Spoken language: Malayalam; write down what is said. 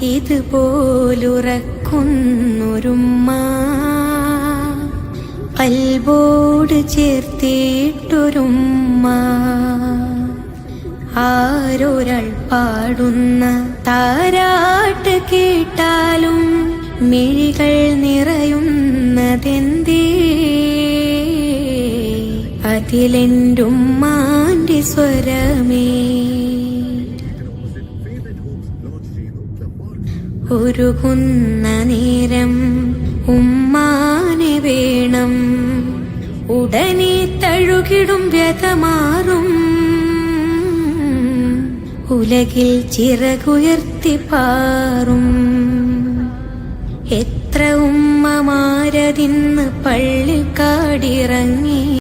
ഇതുപോലുറക്കുന്നൊരുമ്മ അൽബോട് ചേർത്തിട്ടൊരുമ്മ ആരൊരാൾ പാടുന്ന താരാട്ട് കേട്ടാലും മിഴികൾ നിറയുന്നതെന്തേ? അതിലെന്റുമ്മാന്റെ സ്വരമേ. ഉരുകുന്ന നേരം ഉമ്മാനെ വേണം. ഉടനെ തഴുകിടും വ്യതമാറും. ഉലകിൽ ചിറകുയർത്തി പാറും. എത്ര ഉമ്മമാരതിന്ന് പള്ളിക്കാടിറങ്ങി.